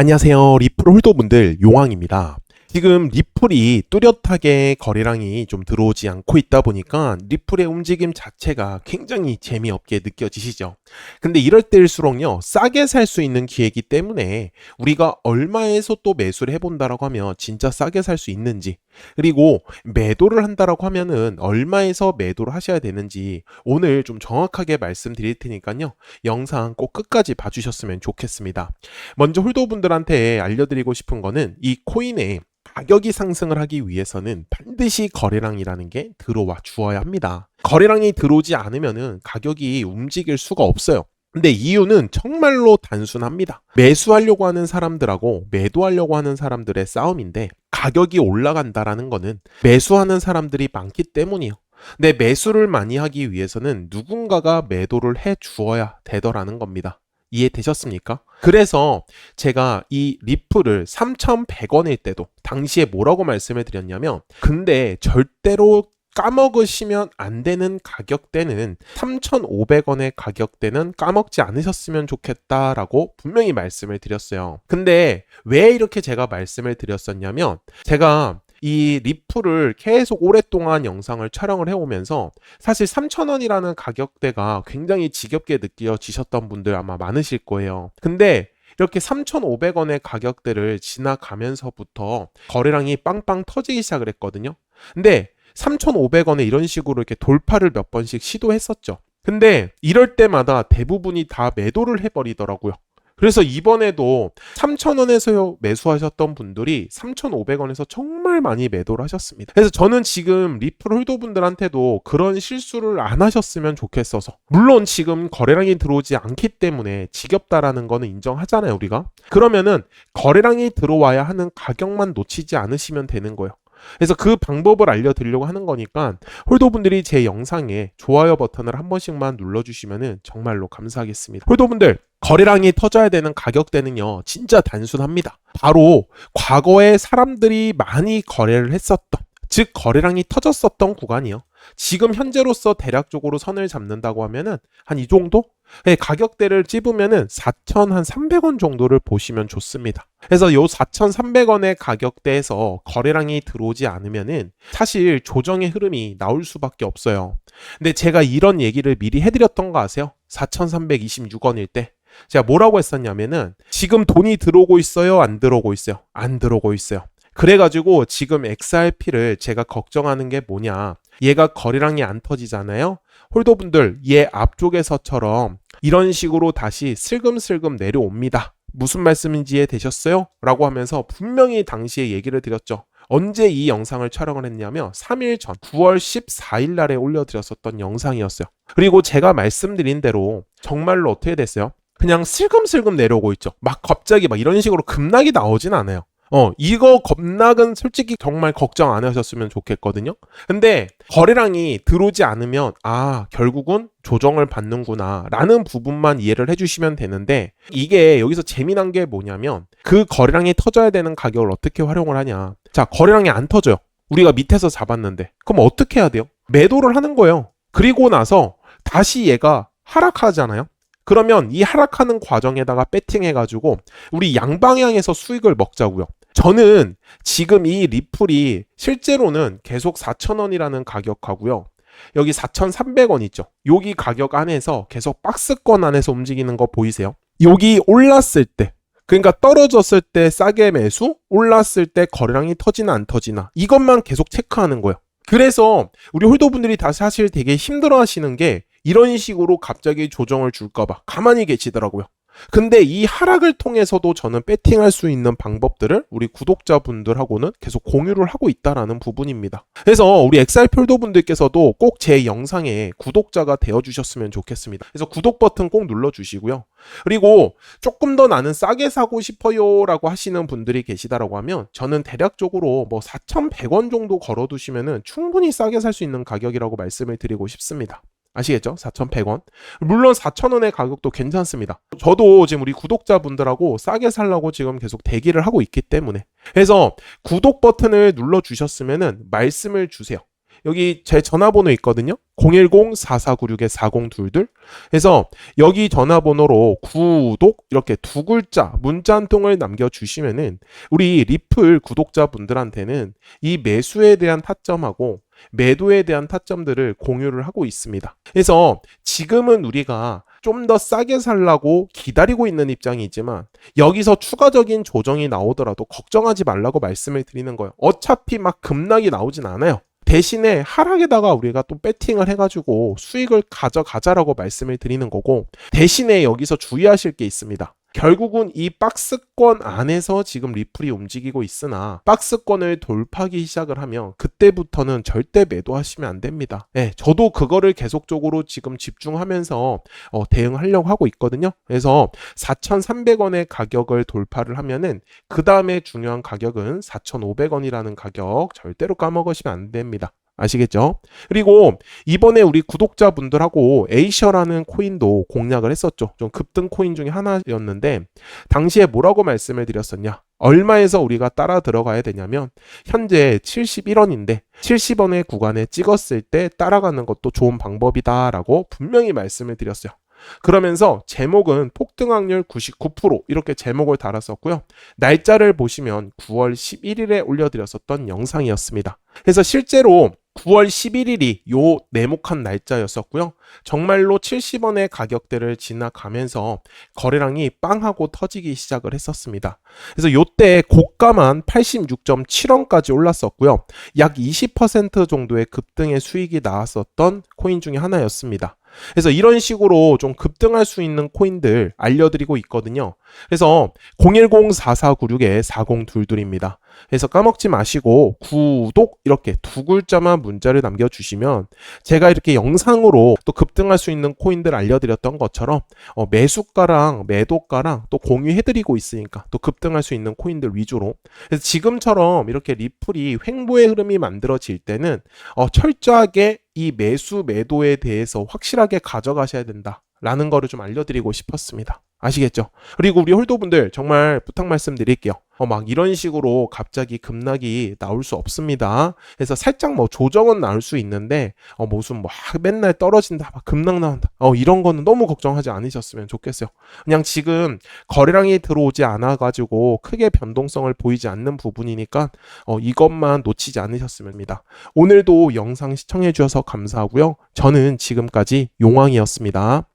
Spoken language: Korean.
안녕하세요. 리플 홀더분들 용왕입니다. 지금 리 플이 뚜렷하게 거래량이 좀 들어오지 않고 있다 보니까 리플의 움직임 자체가 굉장히 재미없게 느껴지시죠. 근데 이럴 때일수록요, 싸게 살 수 있는 기회이기 때문에 우리가 얼마에서 또 매수를 해본다라고 하면 진짜 싸게 살 수 있는지, 그리고 매도를 한다라고 하면은 얼마에서 매도를 하셔야 되는지 오늘 좀 정확하게 말씀드릴 테니까요. 영상 꼭 끝까지 봐주셨으면 좋겠습니다. 먼저 홀더분들한테 알려드리고 싶은 거는 이 코인의 가격이 상승을 하기 위해서는 반드시 거래량이라는 게 들어와 주어야 합니다. 거래량이 들어오지 않으면은 가격이 움직일 수가 없어요. 근데 이유는 정말로 단순합니다. 매수하려고 하는 사람들하고 매도하려고 하는 사람들의 싸움인데 가격이 올라간다라는 거는 매수하는 사람들이 많기 때문이에요. 근데 매수를 많이 하기 위해서는 누군가가 매도를 해 주어야 되더라는 겁니다. 이해되셨습니까? 그래서 제가 이 리플을 3,100원일 때도 당시에 뭐라고 말씀을 드렸냐면 근데 절대로 까먹으시면 안 되는 가격대는 3,500원의 가격대는 까먹지 않으셨으면 좋겠다라고 분명히 말씀을 드렸어요. 근데 왜 이렇게 제가 말씀을 드렸었냐면 제가 이 리플을 계속 오랫동안 영상을 촬영을 해오면서 사실 3,000원이라는 가격대가 굉장히 지겹게 느껴지셨던 분들 아마 많으실 거예요. 근데 이렇게 3,500원의 가격대를 지나가면서부터 거래량이 빵빵 터지기 시작을 했거든요. 근데 3,500원에 이런 식으로 이렇게 돌파를 몇 번씩 시도했었죠. 근데 이럴 때마다 대부분이 다 매도를 해버리더라고요. 그래서 이번에도 3,000원에서 매수하셨던 분들이 3,500원에서 정말 많이 매도를 하셨습니다. 그래서 저는 지금 리플 홀더분들한테도 그런 실수를 안 하셨으면 좋겠어서. 물론 지금 거래량이 들어오지 않기 때문에 지겹다라는 거는 인정하잖아요, 우리가. 그러면은 거래량이 들어와야 하는 가격만 놓치지 않으시면 되는 거예요. 그래서 그 방법을 알려드리려고 하는 거니까 홀더분들이 제 영상에 좋아요 버튼을 한 번씩만 눌러주시면 정말로 감사하겠습니다. 홀더분들 거래량이 터져야 되는 가격대는요 진짜 단순합니다. 바로 과거에 사람들이 많이 거래를 했었던 즉 거래량이 터졌었던 구간이요. 지금 현재로서 대략적으로 선을 잡는다고 하면은 한 이 정도? 네, 가격대를 찝으면은 4,300원 정도를 보시면 좋습니다. 그래서 요 4,300원의 가격대에서 거래량이 들어오지 않으면은 사실 조정의 흐름이 나올 수밖에 없어요. 근데 제가 이런 얘기를 미리 해드렸던 거 아세요? 4,326원일 때. 제가 뭐라고 했었냐면은 지금 돈이 들어오고 있어요? 안 들어오고 있어요? 안 들어오고 있어요. 그래가지고 지금 XRP를 제가 걱정하는 게 뭐냐. 얘가 거래량이 안 터지잖아요. 홀더분들 얘 앞쪽에서처럼 이런 식으로 다시 슬금슬금 내려옵니다. 무슨 말씀인지 이해되셨어요? 라고 하면서 분명히 당시에 얘기를 드렸죠. 언제 이 영상을 촬영을 했냐면 3일 전 9월 14일 날에 올려드렸었던 영상이었어요. 그리고 제가 말씀드린 대로 정말로 어떻게 됐어요? 그냥 슬금슬금 내려오고 있죠. 막 갑자기 막 이런 식으로 급락이 나오진 않아요. 어, 이거 겁락은 솔직히 정말 걱정 안 하셨으면 좋겠거든요. 근데 거래량이 들어오지 않으면 아, 결국은 조정을 받는구나 라는 부분만 이해를 해주시면 되는데 이게 여기서 재미난 게 뭐냐면 그 거래량이 터져야 되는 가격을 어떻게 활용을 하냐. 자, 거래량이 안 터져요. 우리가 밑에서 잡았는데. 그럼 어떻게 해야 돼요? 매도를 하는 거예요. 그리고 나서 다시 얘가 하락하잖아요. 그러면 이 하락하는 과정에다가 배팅해가지고 우리 양방향에서 수익을 먹자고요. 저는 지금 이 리플이 실제로는 계속 4,000원이라는 가격하고요. 여기 4,300원 있죠. 여기 가격 안에서 계속 박스권 안에서 움직이는 거 보이세요? 여기 올랐을 때 그러니까 떨어졌을 때 싸게 매수, 올랐을 때 거래량이 터지나 안 터지나 이것만 계속 체크하는 거예요. 그래서 우리 홀더분들이 다 사실 되게 힘들어 하시는 게 이런 식으로 갑자기 조정을 줄까봐 가만히 계시더라고요. 근데 이 하락을 통해서도 저는 배팅할 수 있는 방법들을 우리 구독자분들하고는 계속 공유를 하고 있다라는 부분입니다. 그래서 우리 XR 폴더분들께서도 꼭 제 영상에 구독자가 되어 주셨으면 좋겠습니다. 그래서 구독 버튼 꼭 눌러 주시고요. 그리고 조금 더 나는 싸게 사고 싶어요라고 하시는 분들이 계시다라고 하면 저는 대략적으로 뭐 4,100원 정도 걸어 두시면은 충분히 싸게 살 수 있는 가격이라고 말씀을 드리고 싶습니다. 아시겠죠? 4,100원. 물론 4,000원의 가격도 괜찮습니다. 저도 지금 우리 구독자분들하고 싸게 살라고 지금 계속 대기를 하고 있기 때문에. 그래서 구독 버튼을 눌러 주셨으면은 말씀을 주세요. 여기 제 전화번호 있거든요. 010-4496-4022. 그래서 여기 전화번호로 구독 이렇게 두 글자 문자 한 통을 남겨주시면은 우리 리플 구독자분들한테는 이 매수에 대한 타점하고 매도에 대한 타점들을 공유를 하고 있습니다. 그래서 지금은 우리가 좀 더 싸게 살라고 기다리고 있는 입장이지만 여기서 추가적인 조정이 나오더라도 걱정하지 말라고 말씀을 드리는 거예요. 어차피 막 급락이 나오진 않아요. 대신에 하락에다가 우리가 또 배팅을 해가지고 수익을 가져가자라고 말씀을 드리는 거고 대신에 여기서 주의하실 게 있습니다. 결국은 이 박스권 안에서 지금 리플이 움직이고 있으나 박스권을 돌파하기 시작을 하면 그때부터는 절대 매도하시면 안 됩니다. 예, 저도 그거를 계속적으로 지금 집중하면서 어, 대응하려고 하고 있거든요. 그래서 4,300원의 가격을 돌파를 하면은 그 다음에 중요한 가격은 4,500원이라는 가격 절대로 까먹으시면 안 됩니다. 아시겠죠? 그리고 이번에 우리 구독자분들하고 에이셔라는 코인도 공략을 했었죠. 좀 급등 코인 중에 하나였는데 당시에 뭐라고 말씀을 드렸었냐? 얼마에서 우리가 따라 들어가야 되냐면 현재 71원인데 70원의 구간에 찍었을 때 따라가는 것도 좋은 방법이다라고 분명히 말씀을 드렸어요. 그러면서 제목은 폭등 확률 99% 이렇게 제목을 달았었고요. 날짜를 보시면 9월 11일에 올려드렸었던 영상이었습니다. 그래서 실제로 9월 11일이 요 네모칸 날짜였었고요. 정말로 70원의 가격대를 지나가면서 거래량이 빵하고 터지기 시작을 했었습니다. 그래서 요때 고가만 86.7원까지 올랐었고요. 약 20% 정도의 급등의 수익이 나왔었던 코인 중에 하나였습니다. 그래서 이런 식으로 좀 급등할 수 있는 코인들 알려드리고 있거든요. 그래서 010-4496-4022입니다. 그래서 까먹지 마시고 구독 이렇게 두 글자만 문자를 남겨주시면 제가 이렇게 영상으로 또 급등할 수 있는 코인들 알려드렸던 것처럼 어, 매수가랑 매도가랑 또 공유해드리고 있으니까 또 급등할 수 있는 코인들 위주로 그래서 지금처럼 이렇게 리플이 횡보의 흐름이 만들어질 때는 어, 철저하게 이 매수 매도에 대해서 확실하게 가져가셔야 된다. 라는 거를 좀 알려드리고 싶었습니다. 아시겠죠? 그리고 우리 홀더분들 정말 부탁 말씀드릴게요. 어, 막 이런 식으로 갑자기 급락이 나올 수 없습니다. 그래서 살짝 뭐 조정은 나올 수 있는데, 어, 무슨 뭐 맨날 떨어진다, 막 급락 나온다. 어, 이런 거는 너무 걱정하지 않으셨으면 좋겠어요. 그냥 지금 거래량이 들어오지 않아 가지고 크게 변동성을 보이지 않는 부분이니까, 어, 이것만 놓치지 않으셨으면 합니다. 오늘도 영상 시청해 주셔서 감사하고요. 저는 지금까지 용왕이었습니다.